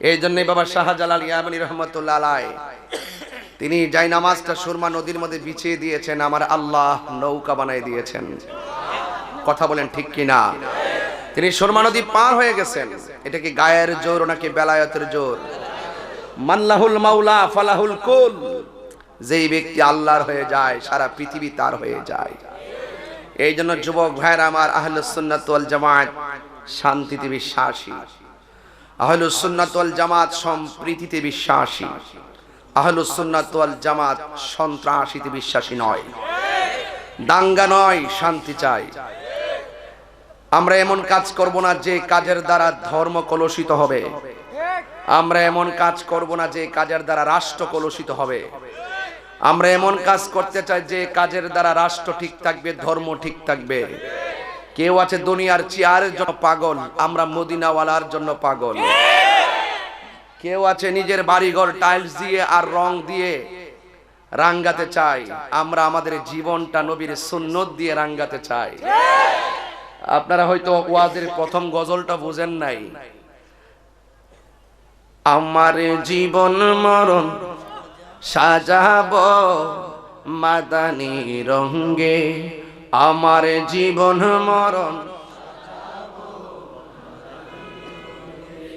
এই জন্যই বাবা শাহজালাল ইয়ামানি রহমতুল্লাহ আলাই, তিনি যাই নামাজটা সুরমা নদীর মধ্যে বিছিয়ে দিয়েছেন, আমার আল্লাহ নৌকা বানাই দিয়েছেন। কথা বলেন ঠিক কিনা? তিনি সুরমা নদী পার হয়ে গেছেন। এটা কি গায়ের জোর নাকি বেলায়তের জোর? মাল্লাহুল মাওলা ফালাহুল কুল। যেই ব্যক্তি আল্লাহর হয়ে যায়, সারা পৃথিবী তার হয়ে যায়। এই জন্য যুবক ভাইয়ের, আমার ওয়াল জামাত, শান্তিতে বিশ্বাসী। আহলুস সুন্নাত ওয়াল জামাত সম্প্রীতিতে বিশ্বাসী। আহলুস সুন্নাত ওয়াল জামাত সন্ত্রাসীতে বিশ্বাসী নয়। দাঙ্গা নয়, শান্তি চাই। আমরা এমন কাজ করব না যে কাজের দ্বারা ধর্ম কলুষিত হবে। আমরা এমন কাজ করব না যে কাজের দ্বারা রাষ্ট্র কলুষিত হবে। আমরা এমন কাজ করতে চাই যে কাজের দ্বারা রাষ্ট্র ঠিক থাকবে, ধর্ম ঠিক থাকবে। কেউ আছে দুনিয়ার চেয়ারের জন্য পাগল, আমরা মদিনাওয়ালার জন্য পাগল। কেউ আছে নিজের বাড়িঘর টাইলস দিয়ে আর রং দিয়ে রাঙ্গাতে চাই আমরা আমাদের জীবনটা নবীর সুন্নত দিয়ে রাঙ্গাতে চাই। আপনারা হয়তো ওয়াজের প্রথম গজলটা বুঝেন নাই। আমার জীবন মরণ সাজাব মাদানি রঙ্গে আমার জীবন মরণ।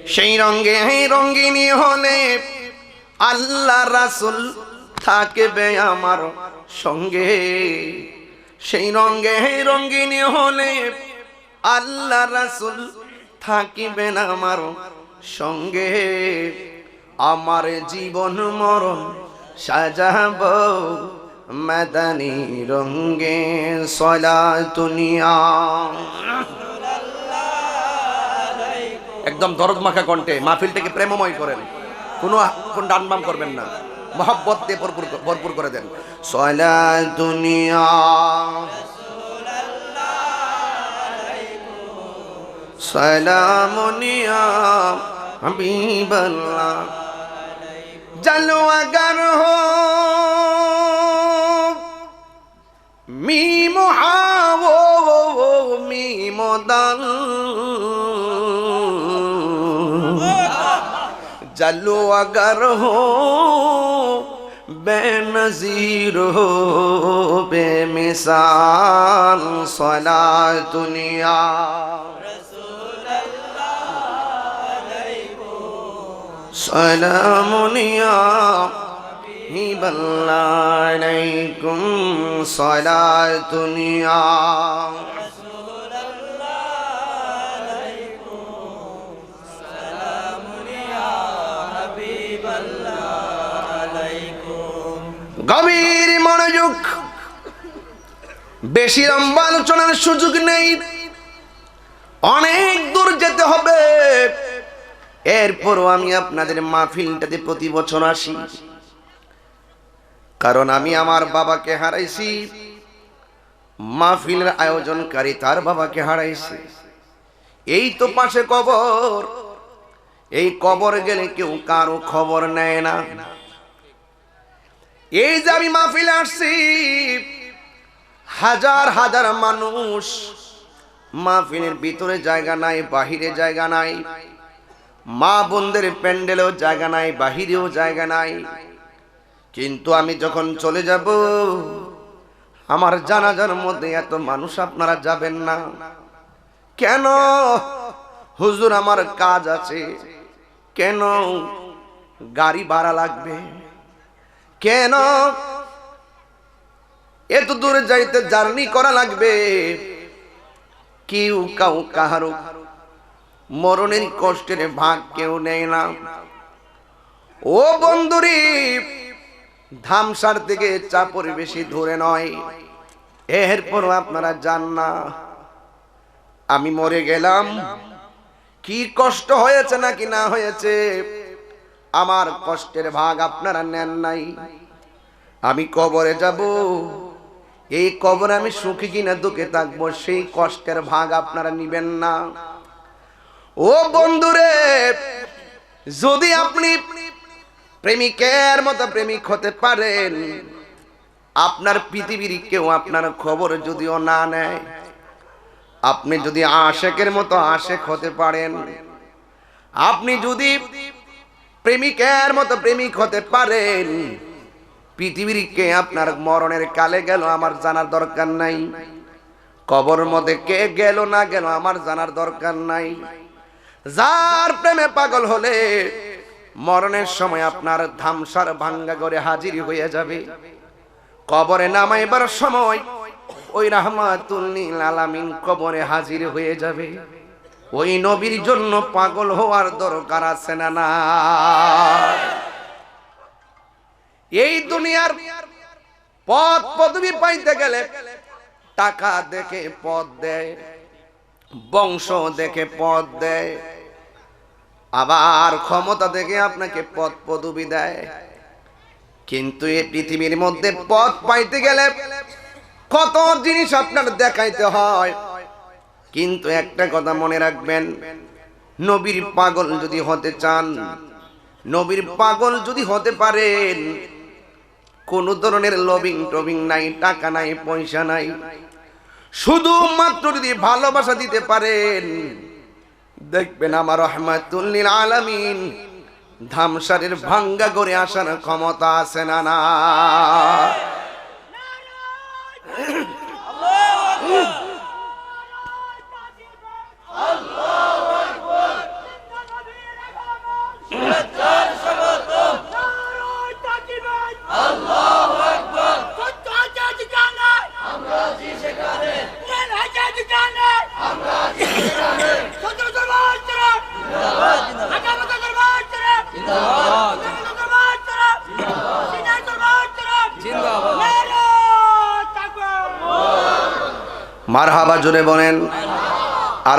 সেই রঙ্গে রঙ্গিনী হলে আল্লাহ রাসুল থাকবে আমার সঙ্গে। সেই রঙ্গে রঙ্গিনী হলে আল্লাহ রাসুল থাকিবেন আমার সঙ্গে। আমার জীবন মরণ সাজাব। মাদানি রঙ্গে সলা দুনিয়া একদম দরদ মাখা কণ্ঠে মাহফিলটাকে প্রেমময় করেন। কোনো কোন ডানবাম করবেন না। মহব্বত দিয়ে ভরপুর ভরপুর করে দেন। সলা দুনিয়া সালামুনিয়া হাবিবাল্লাহ। জানো মিম আও মিম দাল জালু আগর হো বেনজির হো বেমিসাল সলা দুনিয়া। সালামুনিয়া عليكم صلاة يا গভীর মনোযোগ, বেশি লম্বা আলোচনার সুযোগ নেই। অনেক দূর যেতে হবে। এরপরও আমি আপনাদের মাহফিলটাতে প্রতি বছর আসি। কারণ আমি আমার বাবাকে হারাইছি। মাহফিলের আয়োজনকারী তার বাবাকে হারাইছি। এই তো পাশে কবর। এই কবর গেলে কেউ কারও খবর নেয় না। এই যে আমি মাহফিলে আসছি, হাজার হাজার মানুষ মাহফিলের ভিতরে জায়গা নাই, বাহিরে জায়গা নাই। মা বোনদের প্যান্ডেলেও জায়গা নাই, বাহিরেও জায়গা নাই। কিন্তু আমি যখন চলে যাব, আমার জানাজার মধ্যে এত মানুষ আপনারা যাবেন না। কেন? হুজুর, আমার কাজ আছে। কেন গাড়ি ভাড়া লাগবে? কেন? এত দূরে যাইতে জার্নি করা লাগবে। কেউ কাউ কাহারও মরণের কষ্টের ভাগ কেউ নেয় না। ও বন্ধুরি ধামসার থেকে চাপর বেশি ধরে নয়। এরপর আপনারা যান না। আমি মরে গেলাম। কি কষ্ট হয়েছে নাকি না হয়েছে? আমার কষ্টের ভাগ আপনারা নেন নাই। আমি কবরে যাব। এই কবর আমি সুখী কিনা, দুঃখে থাকব, সেই কষ্টের ভাগ আপনারা নিবেন না। ও বন্ধুরে, যদি আপনি প্রেমিকের মতো প্রেমিক হতে পারেন। আপনার পৃথিবীর কেউ আপনার খবর যদিও না নেয়। আপনি যদি আশেকের মতো আশেক হতে পারেন। আপনি যদি প্রেমিকের মতো প্রেমিক হতে পারেন। পৃথিবীর কে আপনার মরণের কালে গেল আমার জানার দরকার নাই। কবর মধ্যে কে গেল না গেল আমার জানার দরকার নাই। যার প্রেমে পাগল হলে মরণের সময় আপনার ধামসার ভাঙ্গা করে হাজির হয়ে যাবে। কবরে নামাইবার সময় ওই রাহমাতুল্লিল আলামিন কবরে হাজির হয়ে যাবে। ওই নবীর জন্য পাগল হওয়ার দরকার আছে না না? এই দুনিয়ার পথ পদবি পাইতে গেলে টাকা দেখে পদ দেয়, বংশ দেখে পদ দেয় আবার ক্ষমতা দেখে আপনাকে পদ পদবি দেয়। কিন্তু এই পৃথিবীর মধ্যে পথ পাইতে গেলে কত জিনিস আপনার দেখাইতে হয়। কিন্তু একটা কথা মনে রাখবেন, নবীর পাগল যদি হতে চান, নবীর পাগল যদি হতে পারেন, কোন ধরনের লবিং টবিং নাই, টাকা নাই, পয়সা নাই। শুধুমাত্র যদি ভালোবাসা দিতে পারেন দেখবেন আমার রহমাতুল্লিল আলামিন। ধামসারের ভাঙ্গা করে আসার ক্ষমতা আছে না না?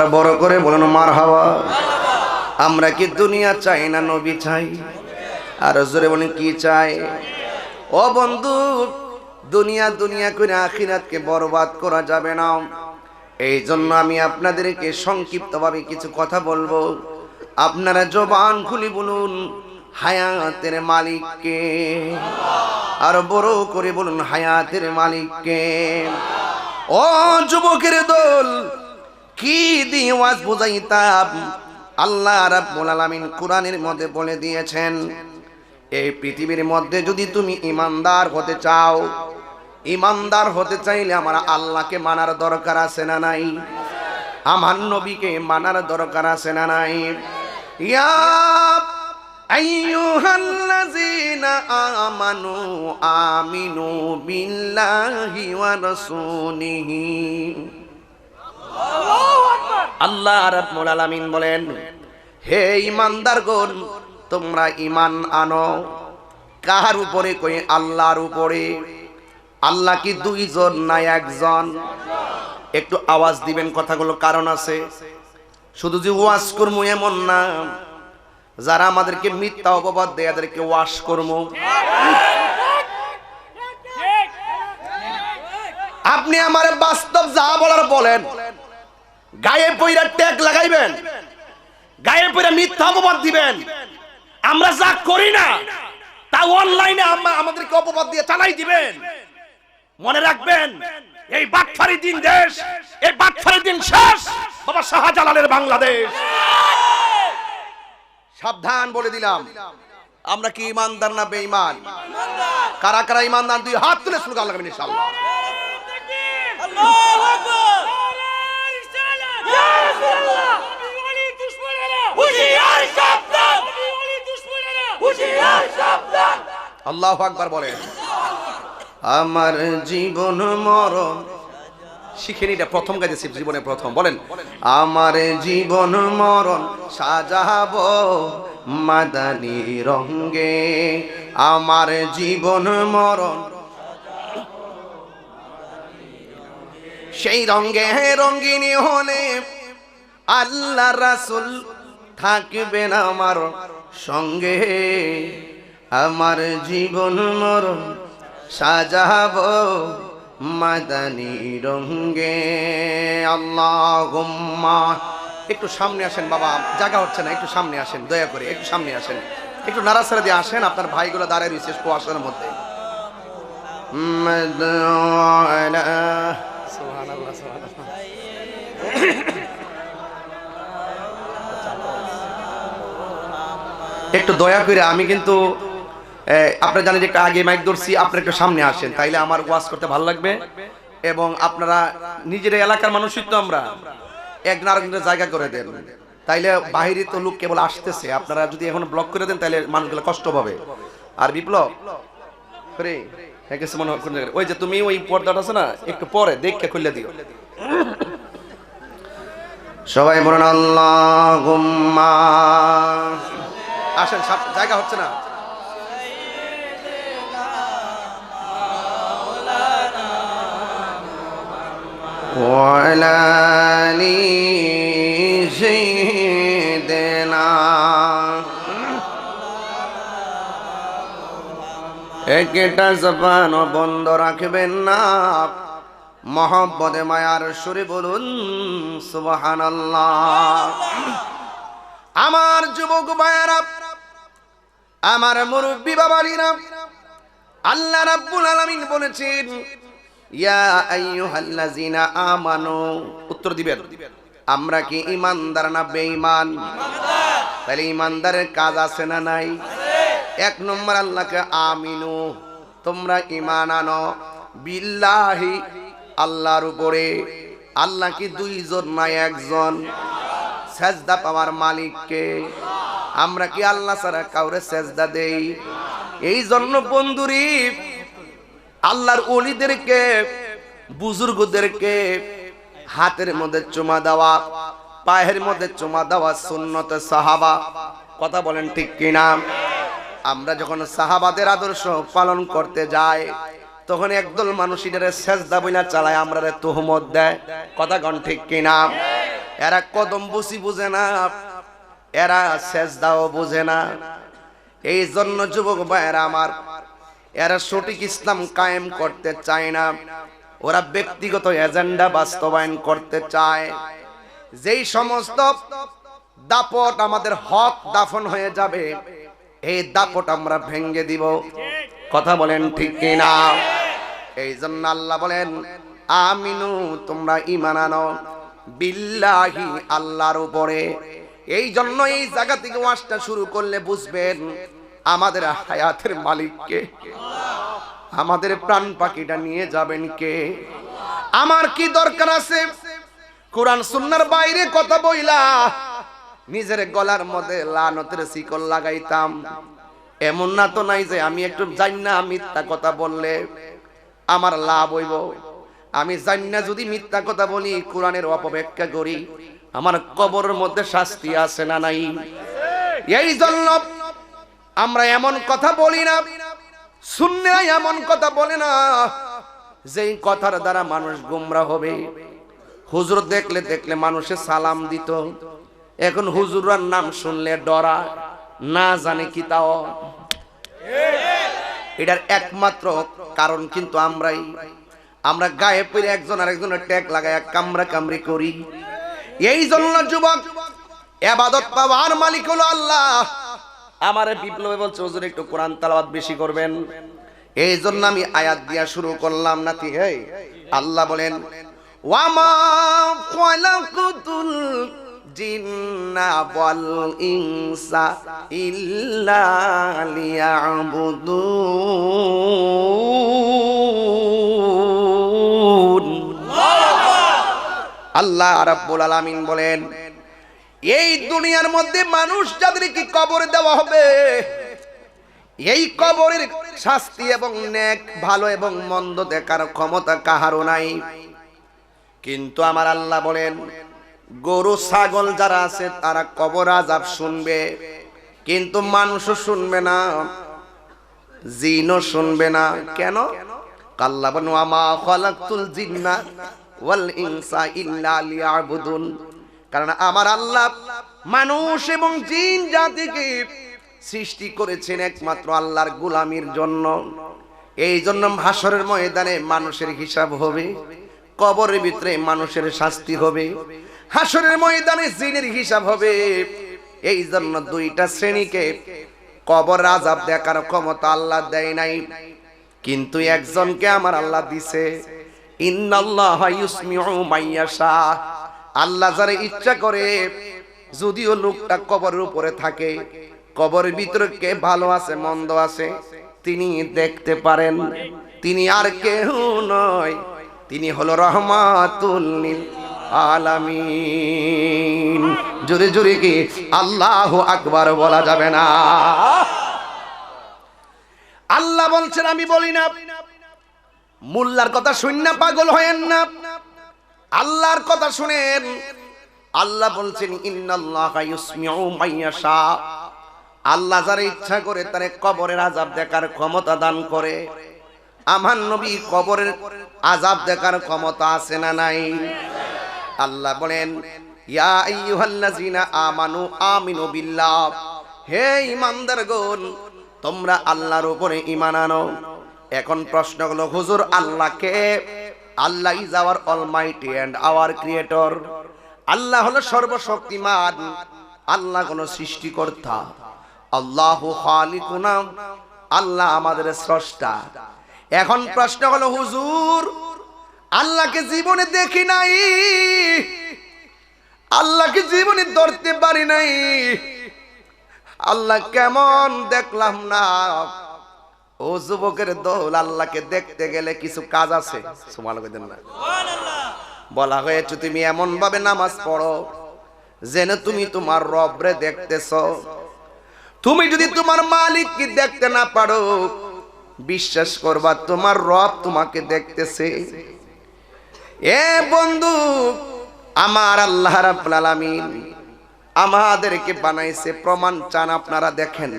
আর বড় করে বলেন মার হাওয়া আমরা কি দুনিয়া চাই না নবী চাই? আর জোরে বলেন, কি চাই? ও বন্ধু, দুনিয়া দুনিয়া করে আখিরাতকে বরবাদ করা যাবে না। এই জন্য আমি আপনাদেরকে সংক্ষিপ্তভাবে কিছু কথা বলব। আপনারা জবান খুলি বলুন, হায়াতের মালিককে। আর বড় করে বলুন, হায়াতের মালিককে। ও যুবকের দল কি দিয়ে ওয়াজ বুঝাইতাম? আল্লাহ রাব্বুল আলামিন কোরআনের মধ্যে বলে দিয়েছেন, এই পৃথিবীর মধ্যে যদি তুমি ইমানদার হতে চাও ইমানদার হতে চাইলে আমার আল্লাহকে মানার দরকার আছে না নাই? আমার নবীকে মানার দরকার আছে না নাই? ইয়া আইয়ুহাল্লাযীনা আমানু আমিনু বিল্লাহি ওয়া রাসূলিহি। আল্লাহ রাব্বুল আলামিন বলেন হে ইমানদার ইমানদারগণ তোমরা ইমান আনো কার উপরে কই আল্লাহর উপরে আল্লাহ কি দুইজন না একজন একটু আওয়াজ দিবেন কথাগুলো কারণ আছে শুধু যে ওয়াশ করব এমন না যারা আমাদেরকে মিথ্যা অপবাদ দেয় তাদেরকে ওয়াশ করব আপনি আমার বাস্তব যা বলার বলেন গায়ে পইরা ট্যাগ লাগাইবেন। গায়ে পইরা মিথ্যা অপবাদ দিবেন। আমরা যা করি না, তা অনলাইনে আমাদেরকে অপবাদ দিয়ে চালাই দিবেন। মনে রাখবেন, এই বাটফারি দিন দেশ, এই বাটফারি দিন শেষ। বাবা শাহজালালের বাংলাদেশ। সাবধান বলে দিলাম, আমরা কি ইমানদার না বেঈমান? কারা কারা ইমানদার, দুই হাত তুলে স্লোগান লাগাবেন ইনশাআল্লাহ। আল্লাহ আকবার। বলেন। আমার জীবন মরণ। শিখে নিটা প্রথম গাইতেছি, জীবনে প্রথম। বলেন, আমার জীবন মরণ সাজাবো মাদানি রঙ্গে আমার জীবন মরণ। সেই রঙ্গে রঙ্গিনী হলে আল্লাহ রাসুল থাকবেন আমার সঙ্গে। আমার জীবন মরণ সাজাব মাদানি রঙ্গে। আল্লাহ একটু সামনে আসেন বাবা জায়গা হচ্ছে না একটু সামনে আসেন দয়া করে একটু সামনে আসেন। একটু নারাসারা দিয়ে আসেন আপনার ভাইগুলো দাঁড়ায় রয়েছে কুয়াশার মধ্যে। সুবহানাল্লাহ, সুবহানাল্লাহ। একটু দয়া করে, আমি কিন্তু আপনারা জানেন যে আগে মাইক ধরছি, আপনারা একটু সামনে আসেন, তাইলে আমার ওয়াজ করতে ভালো লাগবে। এবং আপনারা নিজের এলাকার মানুষই তো আমরা। এক না আরেকজনের জায়গা করে দেন। তাইলে বাহিরে তো লোক কেবল আসতেছে। আপনারা যদি এখন ব্লক করে দেন তাহলে মানুষগুলো কষ্ট পাবে। আর বিপ্লব হ্যাঁ ওই যে তুমি ওই পর্দাটা না, একটু পরে দেখে খুলে দিও। সবাই বলুন আল্লাহ আসেন জায়গা হচ্ছে না। একটা জবান বন্ধ রাখবেন না। মহব্বদে মায়ার সুরে বলুন, সুবহানাল্লাহ। আমার যুবক মায়েরা আমার মুরব্বী বাবারিরা আল্লাহ রাব্বুল আলামিন বলেছেন, ইয়া আইয়ুহাল্লাযিনা আমানু। উত্তর দিবেন, আমরা কি ইমানদার না বেঈমান? তাহলে ইমানদারের কাজ আছে না নাই? এক নম্বর আল্লাহকে আমিনু, তোমরা ইমান আনো। বিল্লাহি, আল্লাহর উপরে। আল্লাহ কি দুইজন নাই একজন? সেজদা পাওয়ার মালিককে। আমরা কি আল্লাহ ছাড়া কাউরে সেজদা দেই? এই জন্য বন্ধুরি, আল্লাহর অলিদেরকে বুজুর্গদেরকে হাতের মধ্যে চুমা দেওয়া, পায়ের মধ্যে চুমা দেওয়া সুন্নত সাহাবা। কথা বলেন ঠিক কিনা? আমরা যখন সাহাবাদের আদর্শ পালন করতে যাই, তখন একদল মানুষ এটারে সেজদা বইনা চালায় আমরা তোহমত দেয়। কথা কন ঠিক কিনা? এরা কদম বুঝি বুঝে না। এরা সেজদাও বোঝে না। এই জন্য যুবক ভাইয়েরা আমার, এরা সঠিক ইসলাম কায়েম করতে চায় না। ওরা ব্যক্তিগত এজেন্ডা বাস্তবায়ন করতে চায়। যেই সমস্ত দাপট আমাদের হক দাফন হয়ে যাবে, এই দাপট আমরা ভেঙ্গে দিব। কথা বলেন ঠিক কিনা? এই জন্য আল্লাহ বলেন, আমিনু, তোমরা ইমান আনো। বিল্লাহি, আল্লাহর উপরে। এই জন্য এই জায়গা থেকে ওয়াজটা শুরু করলে বুঝবেন আমাদের হায়াতের মালিককে, আমাদের প্রাণ পাখিটা নিয়ে যাবেন কে? আমার কি দরকার আছে? কোরআন সুন্নার বাইরে কথা বইলা নিজের গলার মধ্যে লানতের শিকল লাগাইতাম। এমন না তো নাই যে আমি একটু জানি না মিথ্যা কথা বললে আমার লাভ হইব। আমি জানি না যদি মিথ্যা কথা বলি, কোরআনের অপব্যাখ্যা করি আমার কবরের মধ্যে শাস্তি আছে না নাই? এই জন্য আমরা এমন কথা বলি না শুনলে এমন কথা বলে না, যেই কথার দ্বারা মানুষ গুমরা হবে। হুজুর দেখলে দেখলে মানুষে সালাম দিত। এখন হুজুরার নাম শুনলে ডরা, না জানে কি তাও। এটার একমাত্র কারণ কিন্তু আমরাই। আমরা গায়ে পড়ে একজন আরেকজনের ট্যাগ লাগায় কামরা কামড়ি করি। এই জন্য যুবক এবাদত পাওয়ার মালিক হলো আল্লাহ। আমার বিপ্লবে বলছে হুজুর একটু কোরআন তালাওয়াত বেশি করবেন? এই জন্য আমি আয়াত দিয়া শুরু করলাম নাতি হেই। আল্লাহ বলেন ওয়ামা খালাকুতুল জিন্না ওয়াল ইনসা ইল্লা লিয়াবুদুন। আল্লাহ রাব্বুল আলামিন বলেন, এই দুনিয়ার মধ্যে মানুষ যাদেরকে কবর দেওয়া হবে, এই কবরের শাস্তি এবং নেক ভালো এবং মন্দ দেখার ক্ষমতা কাহারও নাই। কিন্তু আমার আল্লাহ বলেন, গরু, ছাগল যারা আছে তারা কবর আজাব শুনবে, কিন্তু মানুষও শুনবে না, জিনও শুনবে না। কেন? কাল্লা বনু আমা খালাকতুল জিন্না ইনসা কারণ আমার আল্লাহ মানুষ এবং জিন জাতিকে সৃষ্টি করেছেন একমাত্র আল্লাহর গোলামির জন্য। এই জন্য হাসরের ময়দানে মানুষের হিসাব হবে, কবরের ভিতরে মানুষের শাস্তি হবে হাসরের ময়দানে জিনের হিসাব হবে। এই জন্য দুইটা শ্রেণীকে কবর আজাব দেখার ক্ষমতা আল্লাহ দেয় নাই। কিন্তু একজনকে আমার আল্লাহ দিছে। আল্লাহ যারা ইচ্ছা করে, যদিও লোকটা কবরের উপরে থাকে, কবরের ভিতরে কে ভালো আছে, মন্দ আছে, তিনি দেখতে পারেন। তিনি আর কেউ নয়, তিনি হলো রহমাতুল্লিল আলামিন। জোরে জোরে কি আল্লাহ আকবার বলা যাবে না? আল্লাহ বলছেন, আমি বলি না মোল্লার কথা শুন পাগল হয়েন না। আল্লাহর কথা শুনেন। আল্লাহ বলছেন আল্লাহ যার ইচ্ছা করে তারে কবরের আজাব দেখার ক্ষমতা দান করে। আমার নবী কবরের আজাব দেখার ক্ষমতা আছে না নাই? আল্লাহ বলেন আমানু আমিনু বিল্লাহ। হে ঈমানদারগণ, তোমরা আল্লাহর উপরে ইমান আনো। এখন প্রশ্ন হলো, হুজুর, আল্লাহকে Allah is our almighty and our creator Allah হলো সর্বশক্তিমান। আল্লাহ কোন সৃষ্টিকর্তা। আল্লাহ খালিকুনা। আল্লাহ আমাদের স্রষ্টা। এখন প্রশ্ন হলো, হুজুর, আল্লাহকে জীবনে দেখি নাই? আল্লাহকে জীবনে ধরতে পারি নাই? আল্লাহ কেমন দেখলাম না? ও যুবকের দোল আল্লাহকে দেখতে গেলে কিছু কাজ আছে। সুমাল না। বলা হয়েছে তুমি এমন ভাবে নামাজ পড়ো যেন তুমি তোমার রবরে দেখতেছ। তুমি যদি তোমার মালিক কি দেখতে না পারো বিশ্বাস করবা তোমার রব তোমাকে দেখতেছে। এ বন্ধু আমার আল্লাহ রাব্বুল আলামিন আমাদেরকে বানাইছে প্রমাণ চান আপনারা দেখেন।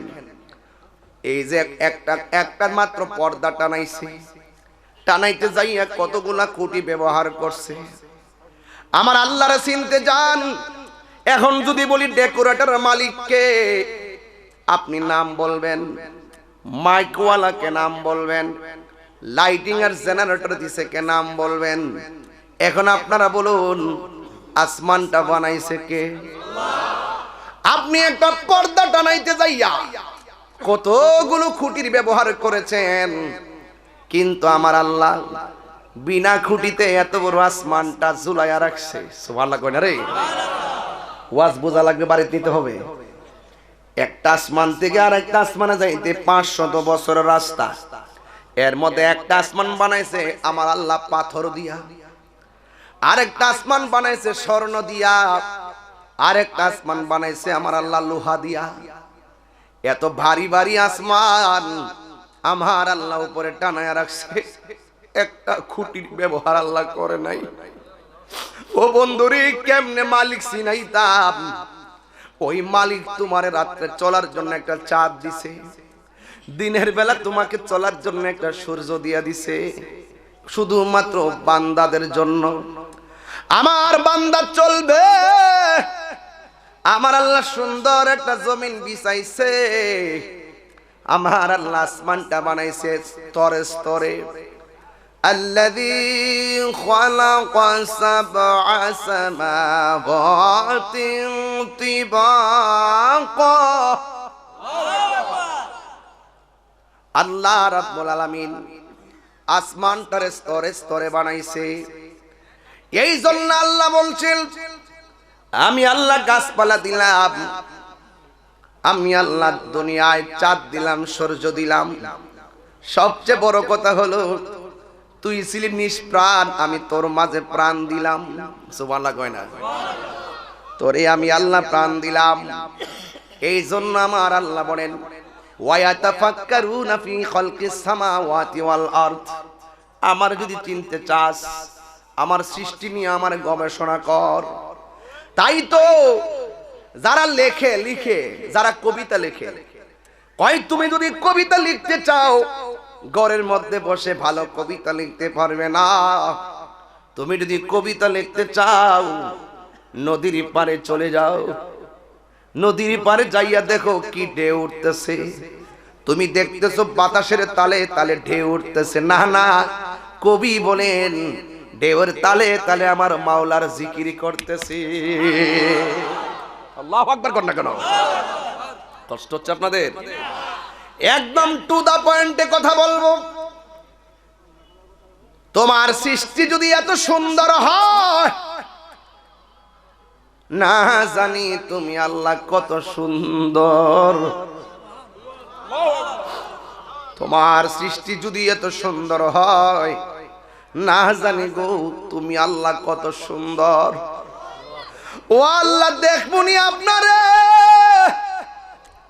এই যে একটা একটা মাত্র পর্দা টানাইছে। টানাইতে যাইয়া কতগুলা কোটি ব্যবহার করছে। আমার আল্লাহরে চিনতে যান। এখন যদি বলি ডেকোরেটর মালিককে, আপনি নাম বলবেন, মাইকওয়ালাকে নাম বলবেন লাইটিং আর জেনারেটর দিছে কে নাম বলবেন। এখন আপনারা বলুন, আসমানটা বানাইছে কে? আপনি একটা পর্দা টানাইতে যাইয়া কতগুলো খুঁটির ব্যবহার করেছেন? কিন্তু আমার আল্লাহ বিনা খুঁটিতে এত বড় আসমানটা ঝুলাইয়া রাখছে। সুবহানাল্লাহ কই না রে? ওয়াজ বোঝা লাগবে, বাড়িতে নিতে হবে। একটা আসমান থেকে আর একটা আসমানে যাইতে পাঁচশত বছরের রাস্তা। এর মধ্যে একটা আসমান বানাইছে আমার আল্লাহ পাথর দিয়া। আর একটা আসমান বানাইছে স্বর্ণ দিয়া। আরেকটা আসমান বানাইছে আমার আল্লাহ লোহা দিয়া। এত ভারী ভারী আসমান আমার আল্লাহ উপরে টানায় রাখছে। একটা খুঁটির ব্যবহার আল্লাহ করে নাই। ও বন্ধুরে, কেমনে মালিক সিনাই সিনাইতাম? ওই মালিক তোমার রাত্রে চলার জন্য একটা চাঁদ দিছে। দিনের বেলা তোমাকে চলার জন্য একটা সূর্য দিয়া দিছে। শুধুমাত্র বান্দাদের জন্য। আমার বান্দা চলবে। আমার আল্লাহ সুন্দর একটা জমিন বিছাইছে আমার আল্লাহ আসমানটা বানাইছে স্তরে স্তরে الذي خلق سبع سماوات طباقا আল্লাহ রাব্বুল আলামিন আসমানটার স্তরে স্তরে বানাইছে এই জন্য আল্লাহ বলছেন আমি আল্লাহ গাছপালা দিলাম। আমি আল্লাহ দুনিয়ায় চাঁদ দিলাম, সূর্য দিলাম। সবচেয়ে বড় কথা হলো, তুই ছিলি নিষ্প্রাণ আমি তোর মাঝে প্রাণ দিলাম। সুবহানাল্লাহ না? তোরে আমি আল্লাহ প্রাণ দিলাম। এই জন্য আমার আল্লাহ বলেন, ওয়ায়াতাফাক্কারুনা ফি খালকিস সামাওয়াতি ওয়াল আরদ। আমার যদি চিনতে চাস, আমার সৃষ্টি নিয়ে আমার গবেষণা কর। তাই তো যারা লেখে, লিখে, যারা কবিতা লেখে। কয়, তুমি যদি কবিতা লিখতে চাও, ঘরের মধ্যে বসে ভালো কবিতা লিখতে পারবে না। তুমি যদি কবিতা লিখতে চাও, নদীর পারে চলে যাও। নদীর পারে যাইয়া দেখো কি ঢেউ উঠতেছে। তুমি দেখতেছো বাতাসের তালে তালে ঢেউ উঠতেছে। না না, কবি বলেন ঢেউর তালে তালে আমার মাওলার জিকিরি করতেছে। কষ্ট হচ্ছে আপনাদের? একদম টু দা পয়েন্টে কথা বলব। তোমার সৃষ্টি যদি এত সুন্দর হয়, না জানি তুমি আল্লাহ কত সুন্দর। তোমার সৃষ্টি যদি এত সুন্দর হয় না জানি গো তুমি আল্লাহ কত সুন্দর। ও আল্লাহ দেখবনি আপনারে।